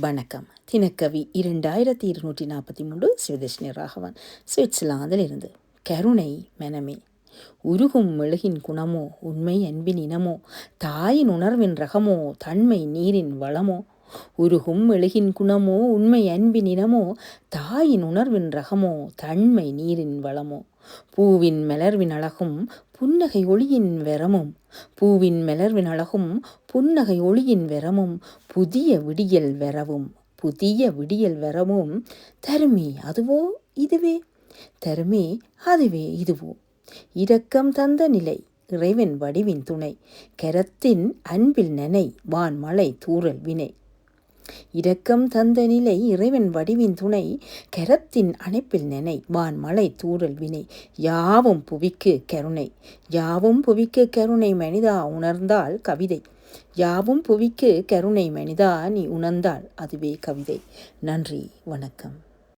வணக்கம். தினக்கவி இரண்டாயிரத்தி இருநூற்றி நாற்பத்தி மூன்று சிவதர்ஷினி ராகவன் சுவிட்சர்லாந்திலிருந்து. கருணை மனமே உருகும் மெழுகின் குணமோ உண்மை அன்பின் இனமோ தாயின் உணர்வின் ரகமோ தன்மை நீரின் வளமோ உருகும் மெழுகின் குணமோ உண்மை அன்பின் இனமோ தாயின் உணர்வின் ரகமோ தன்மை நீரின் வளமோ. பூவின் மலர்வின் அழகும் புன்னகை ஒளியின் வெரமும் பூவின் மலர்வின் அழகும் புன்னகை ஒளியின் வெரமும் புதிய விடியல் வெரவும் புதிய விடியல் வெரமும் தருமே அதுவோ இதுவே? தருமே அதுவே இதுவோ? இரக்கம் தந்த நிலை இறைவன் வடிவின் துணை. கரத்தின் அன்பில் நனை வான் மலை தூறல் வினை. இரக்கம் தந்த நிலை இறைவன் வடிவின் துணை கரத்தின் அணைப்பில் நினை வான் மலை தூறல் வினை யாவும் புவிக்கு கருணை. யாவும் புவிக்கு கருணை மனிதா உணர்ந்தால் கவிதை. யாவும் புவிக்கு கருணை மனிதா நீ உணர்ந்தால் அதுவே கவிதை. நன்றி வணக்கம்.